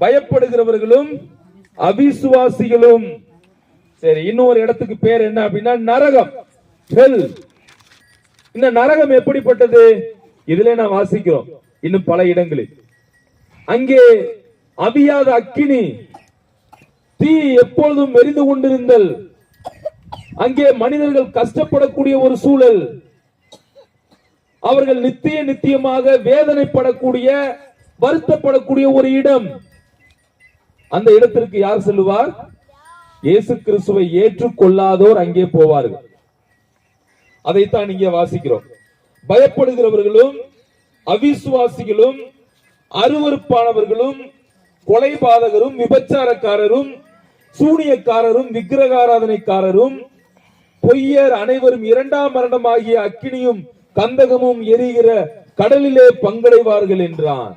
பயப்படுகிறவர்களும் அவிசுவாசிகளும். சரி இன்னொரு இடத்துக்கு பேர் என்ன அப்படின்னா நரகம். ஹெல் இந்த நரகம் எப்படிப்பட்டது? இதுல நான் வாசிக்கிறோம். இன்னும் பல இடங்களில். அங்கே அவியாத அக்கினி தீ எப்பொழுதும் எரிந்து கொண்டிருந்தல். அங்கே மனிதர்கள் கஷ்டப்படக்கூடிய ஒரு சூழல். அவர்கள் நித்திய நித்தியமாக வேதனைப்படக்கூடிய வருத்தப்படக்கூடிய ஒரு இடம். அந்த இடத்திற்கு யார் செல்லுவார்? இயேசு கிறிஸ்துவை ஏற்றுக்கொள்ளாதோர் அங்கே போவார்கள். அதைத்தான் இங்கே வாசிக்கிறோம். பயப்படுகிறவர்களும் அவிசுவாசிகளும் அருவருப்பானவர்களும் கொலைபாதகரும் விபச்சாரக்காரரும் சூனியக்காரரும் விக்கிரகாராதனைக்காரரும் பொய்யர் அனைவரும் இரண்டாம் மரணமாகிய அக்கினியும் கந்தகமும் எரிகிற கடலிலே பங்கடைவார்கள் என்றான்.